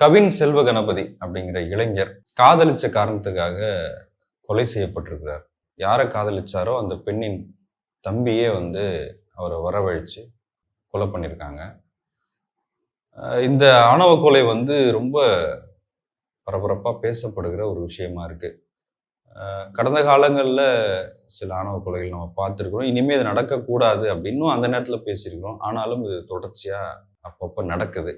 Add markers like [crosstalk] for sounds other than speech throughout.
கவின் செல்வ கணபதி அப்படிங்கிற இளைஞர் காதலிச்ச காரணத்துக்காக கொலை செய்யப்பட்டிருக்கிறார். யாரை காதலிச்சாரோ அந்த பெண்ணின் தம்பியே வந்து அவரை வரவழைச்சு கொலை பண்ணியிருக்காங்க. இந்த ஆணவ கொலை வந்து ரொம்ப பரபரப்பாக பேசப்படுகிற ஒரு விஷயமா இருக்குது கடந்த காலங்களில் சில ஆணவ கொலைகள் நம்ம பார்த்துருக்குறோம். இனிமேல் இது நடக்கக்கூடாது அப்படின்னும் அந்த நேரத்தில் பேசியிருக்கிறோம். ஆனாலும் இது தொடர்ச்சியாக அப்பப்போ நடக்குது.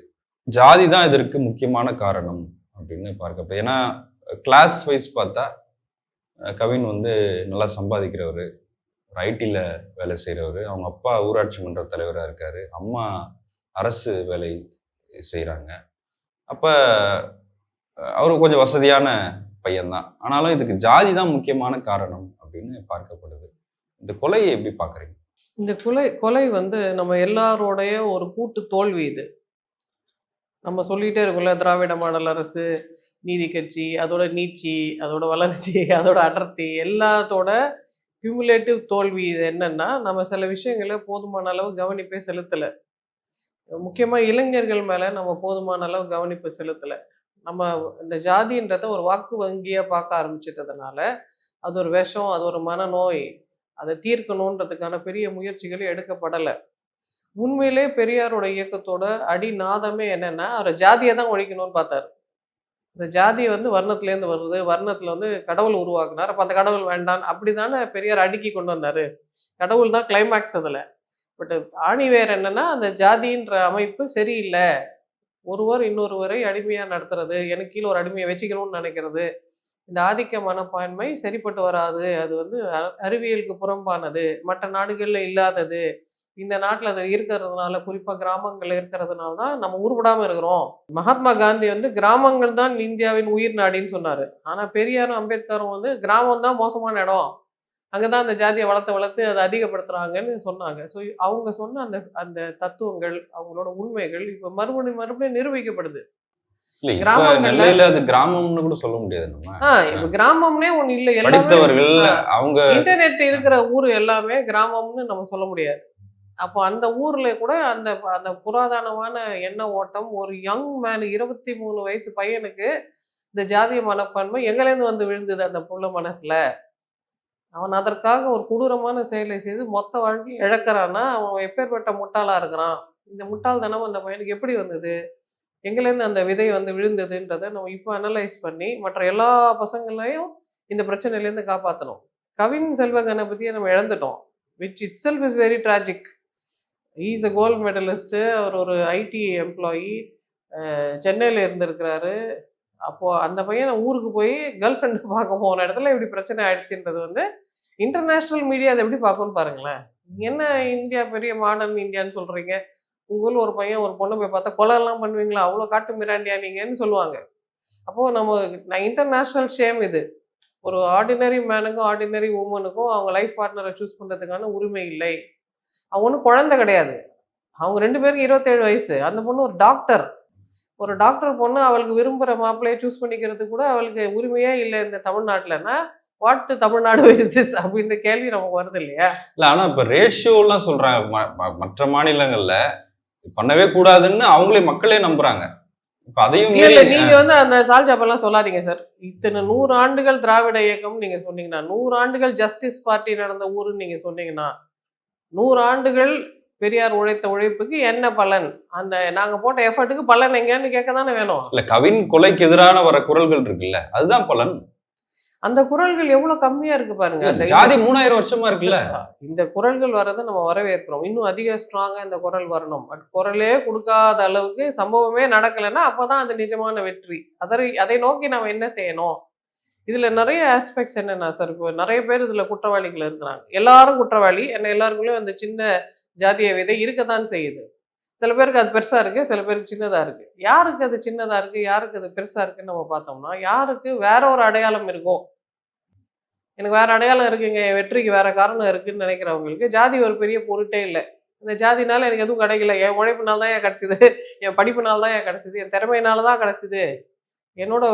ஜாதி தான் இதற்கு முக்கியமான காரணம் அப்படின்னு பார்க்கப்படும். ஏன்னா கிளாஸ் வைஸ் பார்த்தா கவின் வந்து நல்லா சம்பாதிக்கிறவர் ஒரு ஐடியில் வேலை செய்கிறவர் அவங்க அப்பா ஊராட்சி மன்ற தலைவராக இருக்கார் அம்மா அரசு வேலை செய்கிறாங்க அப்போ அவர் கொஞ்சம் வசதியான பையன்தான். ஆனாலும் இதுக்கு ஜாதி தான் முக்கியமான காரணம் அப்படின்னு பார்க்கப்படுது. இந்த கொலையை எப்படி பார்க்குறீங்க? இந்த கொலை கொலை வந்து நம்ம எல்லாரோடைய ஒரு கூட்டு தோல்வி இது. நம்ம சொல்லிகிட்டே இருக்கோம்ல திராவிட மாடல் அரசு நீதி கட்சி அதோட நீட்சி அதோட வளர்ச்சி [laughs] அதோட அடர்த்தி எல்லாத்தோட கியூமுலேட்டிவ் தோல்வி இது என்னன்னா நம்ம சில விஷயங்களை போதுமான அளவு கவனிப்பே செலுத்தலை. முக்கியமாக இளைஞர்கள் மேலே நம்ம போதுமான அளவு கவனிப்பு செலுத்தலை. நம்ம இந்த ஜாதின்றத ஒரு வாக்கு வங்கியாக பார்க்க ஆரம்பிச்சிட்டதுனால அது ஒரு விஷம் அது ஒரு மனநோய் அதை தீர்க்கணுன்றதுக்கான பெரிய முயற்சிகளும் எடுக்கப்படலை. உண்மையிலே பெரியாரோட இயக்கத்தோட அடிநாதமே என்னன்னா அவர் ஜாதியை தான் ஒழிக்கணும்னு பார்த்தாரு. இந்த ஜாதி வந்து வர்ணத்துலேருந்து வருது. வர்ணத்தில் வந்து கடவுள் உருவாக்குனார். அப்போ அந்த கடவுள் வேண்டாம். அப்படி தானே பெரியார் அடுக்கி கொண்டு வந்தார். கடவுள் தான் கிளைமேக்ஸ் அதில். பட் ஆணி வேர் என்னன்னா அந்த ஜாதின்ற அமைப்பு சரியில்லை. ஒருவர் இன்னொருவரை அடிமையாக நடத்துறது எனக்கு கீழே ஒரு அடிமையை வச்சுக்கணும்னு நினைக்கிறது. இந்த ஆதிக்க மனப்பான்மை சரிப்பட்டு வராது. அது வந்து அ- அறிவியலுக்கு புறம்பானது. மற்ற நாடுகளில் இல்லாதது. இந்த நாட்டில் அது இருக்கிறதுனால குறிப்பாக கிராமங்கள்ல இருக்கிறதுனால தான் நம்ம உருப்படாமல் இருக்கிறோம். மகாத்மா காந்தி வந்து கிராமங்கள் தான் இந்தியாவின் உயிர் நாடின்னு சொன்னார். ஆனால் பெரியாரும் அம்பேத்கரும் வந்து கிராமம் தான் மோசமான இடம். அங்கே தான் அந்த ஜாதியை வளர்த்து வளர்த்து அதை அதிகப்படுத்துறாங்கன்னு சொன்னாங்க. ஸோ அவங்க சொன்ன அந்த அந்த தத்துவங்கள் அவங்களோட உண்மைகள் இப்போ மறுபடியும் மறுபடியும் நிரூபிக்கப்படுது. நெல்லையில அது கிராமம்னு கூட சொல்ல முடியாது நம்ம. கிராமம்னே ஒன்று இல்லை. படித்தவர்கள். அவங்க இன்டர்நெட் இருக்கிற ஊர் எல்லாமே கிராமம்னு நம்ம சொல்ல முடியாது. அப்போ அந்த ஊர்ல கூட அந்த அந்த புராதனமான எண்ண ஓட்டம் ஒரு யங் மேன் இருபத்தி மூணு வயசு பையனுக்கு இந்த ஜாதிய மனப்பான்மை எங்கேருந்து வந்து விழுந்தது அந்த புள்ள மனசுல? அவன் அதற்காக ஒரு கொடூரமான செயலை செய்து மொத்த வாழ்க்கை இழக்கிறான்னா அவன் எப்பேற்பட்ட முட்டாளா இருக்கிறான்? இந்த முட்டாள்தனம் அந்த பையனுக்கு எப்படி வந்தது? எங்கேருந்து அந்த விதை வந்து விழுந்ததுன்றதை நம்ம இப்போ அனலைஸ் பண்ணி மற்ற எல்லா பசங்களையும் இந்த பிரச்சனையிலேருந்து காப்பாற்றணும் கவின் செல்வ கணபதியை நம்ம இழந்துட்டோம். Which it self is very tragic is a gold medallist அவர் ஒரு ஐடி எம்ப்ளாயி சென்னையில் இருந்திருக்கிறாரு. அப்போது அந்த பையன் ஊருக்கு போய் கேர்ள் ஃப்ரெண்டு பார்க்க போன இடத்துல இப்படி பிரச்சனை ஆயிடுச்சுன்றது வந்து இன்டர்நேஷ்னல் மீடியா அதை எப்படி பார்க்கணும் பாருங்களேன். என்ன இந்தியா பெரிய மாடர்ன் இந்தியான்னு சொல்கிறீங்க உங்கள் ஒரு பையன் ஒரு பொண்ணை போய் பார்த்தா கொலைலாம் பண்ணுவீங்களா? அவ்வளோ காட்டு மிராண்டியா நீங்கன்னு சொல்லுவாங்க. அப்போது நம்ம நான் இன்டர்நேஷ்னல் ஷேம் இது. ஒரு ஆர்டினரி மேனுக்கும் ஆர்டினரி உமனுக்கும் அவங்க லைஃப் பார்ட்னரை சூஸ் பண்ணுறதுக்கான உரிமை இல்லை. அவங்க ஒன்றும் குழந்தை கிடையாது. அவங்க ரெண்டு பேருக்கு இருபத்தேழு வயசு. அந்த பொண்ணு ஒரு டாக்டர் ஒரு டாக்டர் பொண்ணு அவளுக்கு விரும்புகிற மாப்பிள்ளையை சூஸ் பண்ணிக்கிறது கூட அவளுக்கு உரிமையே இல்லை இந்த தமிழ்நாட்டிலன்னா வாட் தமிழ்நாடு இஸ் அப்படின்ற கேள்வி நமக்கு வருது இல்லையா? இல்ல ஆனா இப்ப ரேஷியோலாம் ம- மற்ற மாநிலங்கள்ல பண்ணவே கூடாதுன்னு அவங்களே மக்களே நம்புறாங்க. இப்ப அதையும் இல்ல வந்து அந்த சால்ஜாப்பெல்லாம் சொல்லாதீங்க சார் இத்தனை நூறு ஆண்டுகள் திராவிட இயக்கம் நீங்க சொன்னீங்கன்னா நூறு ஆண்டுகள் ஜஸ்டிஸ் பார்ட்டி நடந்த ஊருன்னு நீங்க சொன்னீங்கன்னா நூறு ஆண்டுகள் பெரியார் உழைத்த உழைப்புக்கு என்ன பலன்? அந்த நாங்க போட்ட எஃபர்ட்டுக்கு பலன் எங்கன்னு கேட்க தானே வேணும். இல்ல கவின் கொலைக்கு எதிரான வர குரல்கள் இருக்குல்ல அதுதான் பலன். அந்த குரல்கள் எவ்வளவு கம்மியா இருக்கு பாருங்க. ஜாதி மூணாயிரம் வருஷமா இருக்குல்ல. இந்த குரல்கள் வர்றதை நம்ம வரவேற்கிறோம். இன்னும் அதிக ஸ்ட்ராங்கா இந்த குரல் வரணும். பட் குரலே கொடுக்காத அளவுக்கு சம்பவமே நடக்கலைன்னா அப்பதான் அது நிஜமான வெற்றி. அதை அதை நோக்கி நம்ம என்ன செய்யணும்? இதில் நிறைய ஆஸ்பெக்ட்ஸ் என்னென்னா சார் இப்போ நிறைய பேர் இதில் குற்றவாளிகள் இருக்கிறாங்க. எல்லாரும் குற்றவாளி. என்ன எல்லாருக்குள்ளேயும் அந்த சின்ன ஜாதிய விதை இருக்கத்தான் செய்யுது. சில பேருக்கு அது பெருசாக இருக்குது சில பேருக்கு சின்னதாக இருக்குது யாருக்கு அது சின்னதாக இருக்குது யாருக்கு அது பெருசாக இருக்குன்னு நம்ம பார்த்தோம்னா யாருக்கு வேற ஒரு அடையாளம் இருக்கும் எனக்கு வேற அடையாளம் இருக்குங்க என் வெற்றிக்கு வேற காரணம் இருக்குன்னு நினைக்கிறவங்களுக்கு ஜாதி ஒரு பெரிய பொருட்டே இல்லை. இந்த ஜாதினால எனக்கு எதுவும் கிடைக்கல. என் உழைப்புனால தான் ஏன் கிடைச்சிது? என் படிப்புனால தான் ஏன் கிடைச்சிது? என் திறமையினால தான் கிடைச்சிது? என்னோட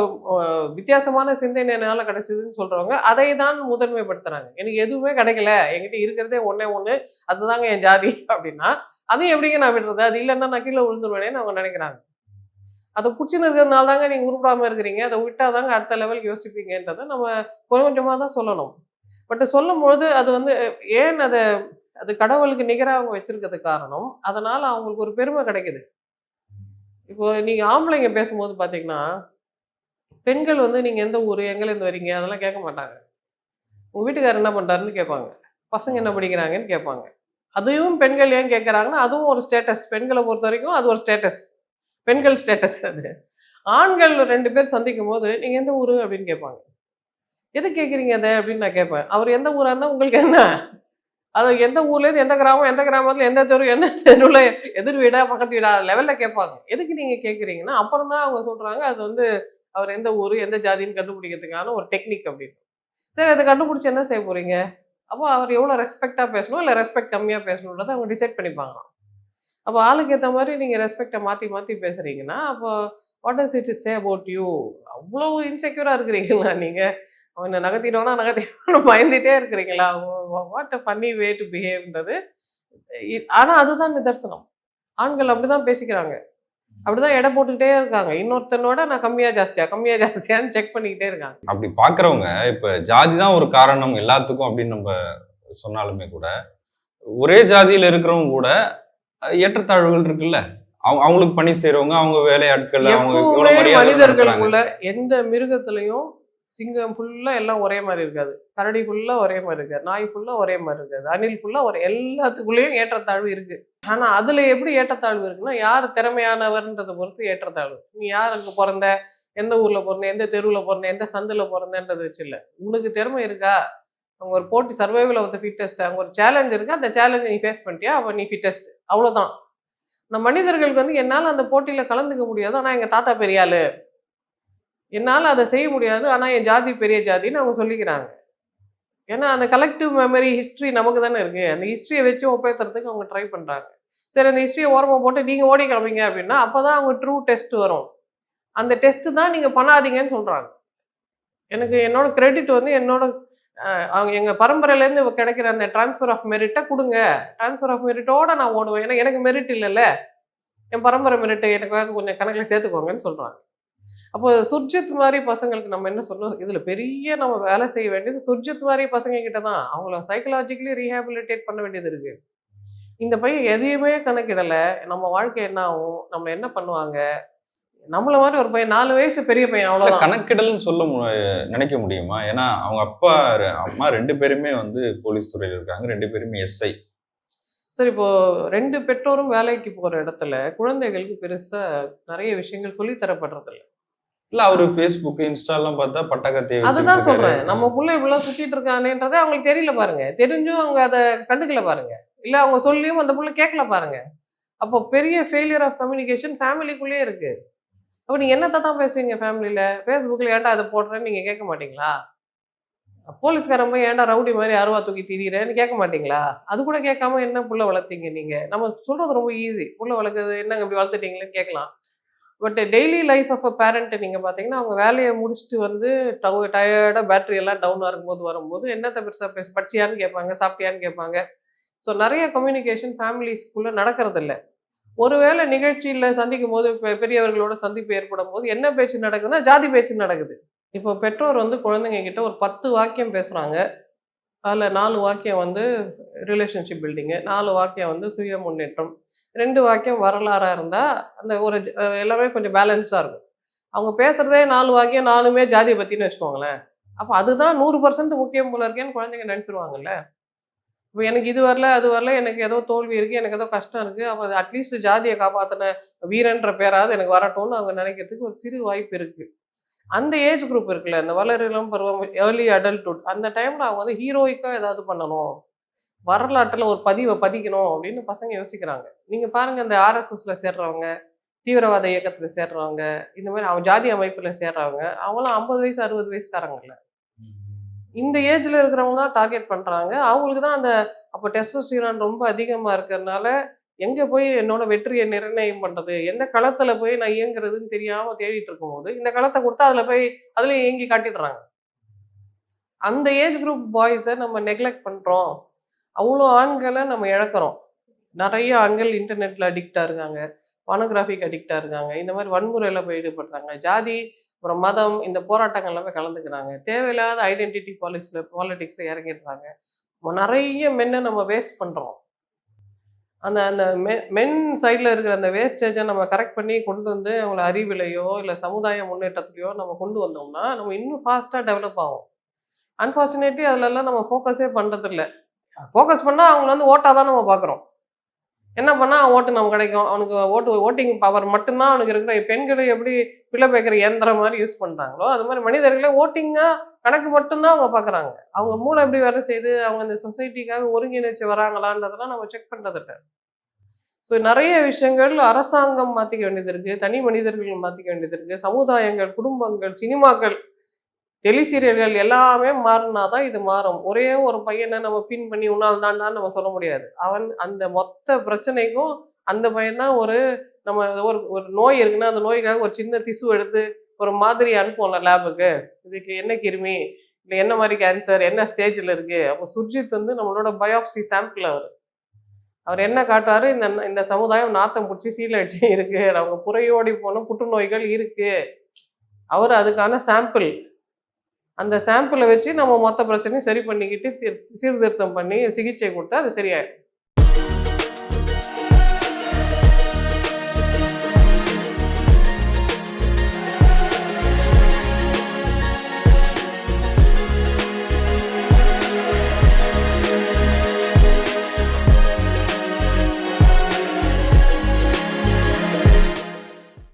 வித்தியாசமான சிந்தனை என்னால் கிடைச்சதுன்னு சொல்கிறவங்க அதை தான் முதன்மைப்படுத்துகிறாங்க எனக்கு எதுவுமே கிடைக்கல. என்கிட்ட இருக்கிறதே ஒன்றே ஒன்று அதுதாங்க என் ஜாதி [laughs] அப்படின்னா அதையும் எப்படிங்க நான் விடுறது? அது இல்லைன்னா நான் கீழே விழுந்துருவேனேன்னு அவங்க நினைக்கிறாங்க. அதை பிடிச்சின்னு இருக்கிறதுனால தாங்க நீங்கள் உருப்படாமல் இருக்கிறீங்க. அதை விட்டால் தாங்க அடுத்த லெவலுக்கு யோசிப்பீங்கன்றதை நம்ம கொஞ்சம் கொஞ்சமாக தான் சொல்லணும். பட் சொல்லும்பொழுது அது வந்து ஏன் அதை அது கடவுளுக்கு நிகராக அவங்க வச்சிருக்கிறது காரணம் அதனால் அவங்களுக்கு ஒரு பெருமை கிடைக்குது. இப்போ நீங்கள் ஆம்பளைங்க பேசும்போது பார்த்தீங்கன்னா பெண்கள் வந்து நீங்கள் எந்த ஊர் எங்கேருந்து வரீங்க அதெல்லாம் கேட்க மாட்டாங்க. உங்கள் வீட்டுக்காரர் என்ன பண்ணுறாருன்னு கேட்பாங்க. பசங்க என்ன படிக்கிறாங்கன்னு கேட்பாங்க. அதையும் பெண்கள் ஏன் கேட்குறாங்கன்னா அதுவும் ஒரு ஸ்டேட்டஸ் பெண்களை பொறுத்த வரைக்கும் அது ஒரு ஸ்டேட்டஸ் பெண்கள் ஸ்டேட்டஸ் அது. ஆண்கள் ரெண்டு பேர் சந்திக்கும் போது நீங்கள் எந்த ஊர்? அப்படின்னு கேட்பாங்க. எது கேட்குறீங்க அதை? அப்படின்னு நான் கேட்பேன். அவர் எந்த ஊராக இருந்தால் உங்களுக்கு என்ன? அது எந்த ஊர்லேருந்து எந்த கிராமம் எந்த கிராமத்துல எந்த தெரு எந்த தெருவில் எதிர் வீடா பக்கத்து வீடா லெவலில் கேட்பாங்க. எதுக்கு நீங்க கேட்குறீங்கன்னா அப்புறம் தான் அவங்க சொல்றாங்க அது வந்து அவர் எந்த ஊர் எந்த ஜாதின்னு கண்டுபிடிக்கிறதுக்கான ஒரு டெக்னிக் அப்படின்னு. சரி அதை கண்டுபிடிச்சி என்ன செய்ய போறீங்க? அப்போ அவர் எவ்வளோ ரெஸ்பெக்டாக பேசணும் இல்லை ரெஸ்பெக்ட் கம்மியாக பேசணுன்றதை அவங்க டிசைட் பண்ணிப்பாங்க அப்போ ஆளுக்கு ஏற்ற மாதிரி நீங்கள் ரெஸ்பெக்டை மாற்றி மாற்றி பேசுறீங்கன்னா அப்போ what is it is say about you அவ்வளோ இன்செக்யூராக இருக்கிறீங்களா நீங்கள் அவனை நகர்த்திட்டோன்னா நகர்த்திட்டோன்னு பயந்துட்டே இருக்கிறீங்களா? What a funny way to பிஹேவ்ன்றது ஆனால் அதுதான் நிதர்சனம். ஆண்கள் அப்படிதான் பேசிக்கிறாங்க. அப்படிதான் எடை போட்டுக்கிட்டே இருக்காங்க. இன்னொருத்தனோட நான் கம்மியா ஜாஸ்தியா கம்மியா ஜாஸ்தியான்னு செக் பண்ணிக்கிட்டே இருக்காங்க. அப்படி பாக்குறவங்க இப்ப ஜாதி தான் ஒரு காரணம் எல்லாத்துக்கும் அப்படின்னு நம்ம சொன்னாலுமே கூட ஒரே ஜாதியில இருக்கிறவங்க கூட ஏற்றத்தாழ்வுகள் இருக்குல்ல? அவங்க அவங்களுக்கு பணி செய்றவங்க அவங்க வேலையாட்கள் அவங்க மனிதர்களுக்குள்ள எந்த மிருகத்துலயும் சிங்கம் ஃபுல்லாக எல்லாம் ஒரே மாதிரி இருக்காது. கரடி ஃபுல்லாக ஒரே மாதிரி இருக்காது. நாய் ஃபுல்லாக ஒரே மாதிரி இருக்காது. அணில் ஃபுல்லாக ஒரு எல்லாத்துக்குள்ளேயும் ஏற்றத்தாழ்வு இருக்குது ஆனால் அதில் எப்படி ஏற்றத்தாழ்வு இருக்குன்னா யார் திறமையானவர்ன்றதை பொறுத்து ஏற்றத்தாழ்வு. நீ யாருக்கு பிறந்த எந்த ஊரில் பிறந்த எந்த தெருவில் பிறந்த எந்த சந்தில் பிறந்தன்றது வச்சு இல்லை. உனக்கு திறமை இருக்கா? அவங்க ஒரு போட்டி சர்வைவல் ஆஃப் த ஃபிட்டஸ்ட் அங்க ஒரு சேலஞ்ச் இருக்கு? அந்த சேலஞ்சை நீ ஃபேஸ் பண்ணிட்டியா? அப்போ நீ ஃபிட்டஸ்ட் அவ்வளோதான் நம்ம மனிதர்களுக்கு வந்து என்னால் அந்த போட்டியில் கலந்துக்க முடியாது ஆனால் எங்கள் தாத்தா பெரிய என்னால் அதை செய்ய முடியாது. ஆனால் என் ஜாதி பெரிய ஜாதின்னு அவங்க சொல்லிக்கிறாங்க. ஏன்னா அந்த கலெக்டிவ் மெமரி ஹிஸ்ட்ரி நமக்கு தானே இருக்குது அந்த ஹிஸ்ட்ரியை வச்சு ஒப்பேத்துறதுக்கு அவங்க ட்ரை பண்ணுறாங்க சரி அந்த ஹிஸ்ட்ரியை ஓரமாக போட்டு நீங்கள் ஓடி காமிங்க அப்படின்னா அப்பதான் அவங்க ட்ரூ டெஸ்ட் வரும். அந்த டெஸ்ட்டு தான் நீங்கள் பண்ணாதீங்கன்னு சொல்கிறாங்க எனக்கு என்னோடய கிரெடிட் வந்து என்னோட அவங்க எங்கள் பரம்பரையிலேருந்து கிடைக்கிற அந்த ட்ரான்ஸ்ஃபர் ஆஃப் மெரிட்டை கொடுங்க. ட்ரான்ஸ்ஃபர் ஆஃப் மெரிட்டோட நான் ஓடுவேன். ஏன்னா எனக்கு மெரிட் இல்லைல்ல. என் பரம்பரை மெரிட்டை எனக்கு கொஞ்சம் கணக்கில் சேர்த்துக்கோங்கன்னு சொல்கிறாங்க அப்போ சுர்ஜித் மாதிரி பசங்களுக்கு நம்ம என்ன சொன்னோம் இதுல பெரிய நம்ம வேலை செய்ய வேண்டியது சுர்ஜித் மாதிரி பசங்க கிட்ட தான். அவங்கள சைக்கலாஜிக்கலி ரீஹாபிலிட்டேட் பண்ண வேண்டியது இருக்கு. இந்த பையன் எதையுமே கணக்கிடல. நம்ம வாழ்க்கை என்ன ஆகும்? நம்ம என்ன பண்ணுவாங்க? நம்மள மாதிரி ஒரு பையன் நாலு வயசு பெரிய பையன் இல்ல, அவ்வளவுதான். கணக்கிடல்னு சொல்ல நினைக்க முடியுமா? ஏன்னா அவங்க அப்பா அம்மா ரெண்டு பேருமே வந்து போலீஸ் துறையில இருக்காங்க. ரெண்டு பேருமே எஸ்ஐ. சரி இப்போ ரெண்டு பெற்றோரும் வேலைக்கு போற இடத்துல குழந்தைகளுக்கு பெருசா நிறைய விஷயங்கள் சொல்லி தரப்படுறது இல்ல அவரு ஃபேஸ்புக் இன்ஸ்டா எல்லாம் பார்த்தா பட்டாக்கத்தையை அதுதான் சொல்றேன். நம்ம புள்ள இப்படிலாம் சுத்திட்டு இருக்கானேன்றதே அவங்களுக்கு தெரியல பாருங்க. தெரிஞ்சும் அவங்க அதை கண்டுக்கல பாருங்க. இல்ல அவங்க சொல்லியும் அந்த புள்ள கேட்கல பாருங்க. அப்போ பெரிய ஃபெயிலியர் ஆஃப் கம்யூனிகேஷன் ஃபேமிலிக்குள்ளேயே இருக்கு. அப்போ நீங்க என்னத்தை தான் பேசுவீங்க ஃபேமிலியில ஃபேஸ்புக்கில் ஏன்டா அதை போடுறேன்னு நீங்க கேட்க மாட்டீங்களா? போலீஸ்காரன் போய் ஏன்டா ரவுடி மாதிரி அருவா தூக்கி திரியிறேன்னு கேட்க மாட்டீங்களா? அது கூட கேட்காம என்ன புள்ள வளர்த்தீங்க நீங்க? நம்ம சொல்றது ரொம்ப ஈஸி புள்ள வளர்க்குறது என்னங்க இப்படி வளர்த்துட்டீங்களேன்னு கேட்கலாம். But daily life of a parent நீங்கள் பார்த்தீங்கன்னா அவங்க வேலையை முடிச்சுட்டு வந்து டவு டயர்டாக பேட்ரி எல்லாம் டவுனாக இருக்கும்போது வரும்போது என்னத்தை பெருசாக பேச படிச்சியான்னு கேட்பாங்க சாப்பிட்டியான்னு கேட்பாங்க. ஸோ நிறைய கம்யூனிகேஷன் ஃபேமிலிஸ்குள்ளே நடக்கிறதில்ல. ஒருவேளை நிகழ்ச்சியில் சந்திக்கும் போது பெரியவர்களோட சந்திப்பு ஏற்படும் போது என்ன பேச்சு நடக்குதுன்னா ஜாதி பேச்சு நடக்குது. இப்போ பெற்றோர் வந்து குழந்தைங்க கிட்ட ஒரு பத்து வாக்கியம் பேசுகிறாங்க அதில் நாலு வாக்கியம் வந்து ரிலேஷன்ஷிப் பில்டிங்கு நாலு வாக்கியம் வந்து சுய முன்னேற்றம் ரெண்டு வாக்கியம் வரலாறாக இருந்தால் அந்த ஒரு எல்லாமே கொஞ்சம் பேலன்ஸ்டாக இருக்கும். அவங்க பேசுகிறதே நாலு வாக்கியம் நாலுமே ஜாதியை பற்றின்னு வச்சுக்கோங்களேன். அப்போ அதுதான் நூறு பர்சன்ட் முக்கியம் போல இருக்கேன்னு குழந்தைங்க நினச்சிருவாங்கல்ல. இப்போ எனக்கு இது வரல அது வரல எனக்கு ஏதோ தோல்வி இருக்குது எனக்கு ஏதோ கஷ்டம் இருக்குது அப்போ அட்லீஸ்ட் ஜாதியை காப்பாற்றின வீரன்ற பேராவது எனக்கு வரட்டும்னு அவங்க நினைக்கிறதுக்கு ஒரு சிறு வாய்ப்பு இருக்குது அந்த ஏஜ் குரூப் இருக்குல்ல இந்த வளரிளம் பருவம் ஏர்லி அடல்ட்ஹுட் அந்த டைமில் அவங்க வந்து ஹீரோயிக்காக ஏதாவது பண்ணணும். வரலாற்றில் ஒரு பதிவை பதிக்கணும் அப்படின்னு பசங்க யோசிக்கிறாங்க. நீங்கள் பாருங்கள் இந்த ஆர்எஸ்எஸ்ல சேர்றவங்க தீவிரவாத இயக்கத்தில் சேர்றவங்க இந்த மாதிரி அவங்க ஜாதி அமைப்பில் சேர்றவங்க அவங்களாம் ஐம்பது வயசு அறுபது வயசுக்காரங்கல்ல. இந்த ஏஜ்ல இருக்கிறவங்க தான் டார்கெட் பண்றாங்க. அவங்களுக்கு தான் அந்த அப்போ டெஸ்டோஸ்டிரான் ரொம்ப அதிகமா இருக்கிறதுனால எங்கே போய் என்னோட வெற்றியை நிர்ணயம் பண்ணுறது எந்த களத்தில் போய் நான் இயங்குறதுன்னு தெரியாமல் தேடிட்டு இருக்கும்போது இந்த களத்தை கொடுத்தா அதில் போய் அதில் இயங்கி காட்டிடுறாங்க. அந்த ஏஜ் குரூப் பாய்ஸை நம்ம நெக்லெக்ட் பண்ணுறோம் அவ்வளோ ஆண்களை நம்ம இழக்கிறோம். நிறைய ஆண்கள் இன்டர்நெட்டில் அடிக்டாக இருக்காங்க. பானோகிராஃபிக் அடிக்டாக இருக்காங்க. இந்த மாதிரி வன்முறையில் போய் ஈடுபடுறாங்க. ஜாதி அப்புறம் மதம் இந்த போராட்டங்கள் எல்லாமே கலந்துக்கிறாங்க. தேவையில்லாத ஐடென்டிட்டி பாலிட்டிக்ஸில் பாலிடிக்ஸில் இறங்கிடுறாங்க. நம்ம நிறைய மென்னை நம்ம வேஸ்ட் பண்ணுறோம் அந்த அந்த மெ மென் சைடில் இருக்கிற அந்த வேஸ்டேஜை நம்ம கரெக்ட் பண்ணி கொண்டு வந்து அவங்கள அறிவிலையோ இல்லை சமுதாய முன்னேற்றத்துலையோ நம்ம கொண்டு வந்தோம்னா நம்ம இன்னும் ஃபாஸ்ட்டாக டெவலப் ஆகும். அன்ஃபார்ச்சுனேட்லி அதிலெல்லாம் நம்ம ஃபோக்கஸே பண்ணுறதில்ல ஃபோக்கஸ் பண்ணால் அவங்கள வந்து ஓட்டாக தான் நம்ம பார்க்குறோம். என்ன பண்ணால் ஓட்டு நமக்கு கிடைக்கும். அவனுக்கு ஓட்டு ஓட்டிங் பவர் மட்டும்தான் அவனுக்கு இருக்கிற. பெண்களை எப்படி பிள்ளை பேக்கிற இயந்திரம் மாதிரி யூஸ் பண்ணுறாங்களோ அது மாதிரி மனிதர்களை ஓட்டிங்காக கணக்கு மட்டும்தான் அவங்க பார்க்குறாங்க. அவங்க மூளை எப்படி வேலை செய்து அவங்க இந்த சொசைட்டிக்காக ஒருங்கிணைச்சு வராங்களான்றதெல்லாம் நம்ம செக் பண்ணுறதில்ல ஸோ நிறைய விஷயங்கள் அரசாங்கம் மாற்றிக்க வேண்டியது இருக்குது தனி மனிதர்கள் மாற்றிக்க வேண்டியது இருக்குது சமுதாயங்கள் குடும்பங்கள் சினிமாக்கள் டெலிசீரியல்கள் எல்லாமே மாறினா தான் இது மாறும். ஒரே ஒரு பையனை நம்ம பின் பண்ணி உன்னால் நம்ம சொல்ல முடியாது. அவன் அந்த மொத்த பிரச்சனைக்கும் அந்த பையன்தான் ஒரு நம்ம ஒரு ஒரு நோய் இருக்குன்னா அந்த நோய்க்காக ஒரு சின்ன திசு எடுத்து ஒரு மாதிரி அனுப்புவோம்ல லேபுக்கு. இதுக்கு என்ன கிருமி? இல்லை என்ன மாதிரி கேன்சர்? என்ன ஸ்டேஜில் இருக்குது அப்போ சுர்ஜித் வந்து நம்மளோட பயோப்சி சாம்பிள் அவர். அவர் என்ன காட்டுறாரு? இந்த இந்த சமுதாயம் நாத்தம் பிடிச்சி சீலடிச்சு இருக்கு. அவங்க புறையோடி போன புற்றுநோய்கள் இருக்குது அவர் அதுக்கான சாம்பிள். அந்த சாம்பிளை வச்சு நம்ம மொத்த பிரச்சனையும் சரி பண்ணிக்கிட்டு சீர்திருத்தம் பண்ணி சிகிச்சை கொடுத்தா அது சரியாயிடும்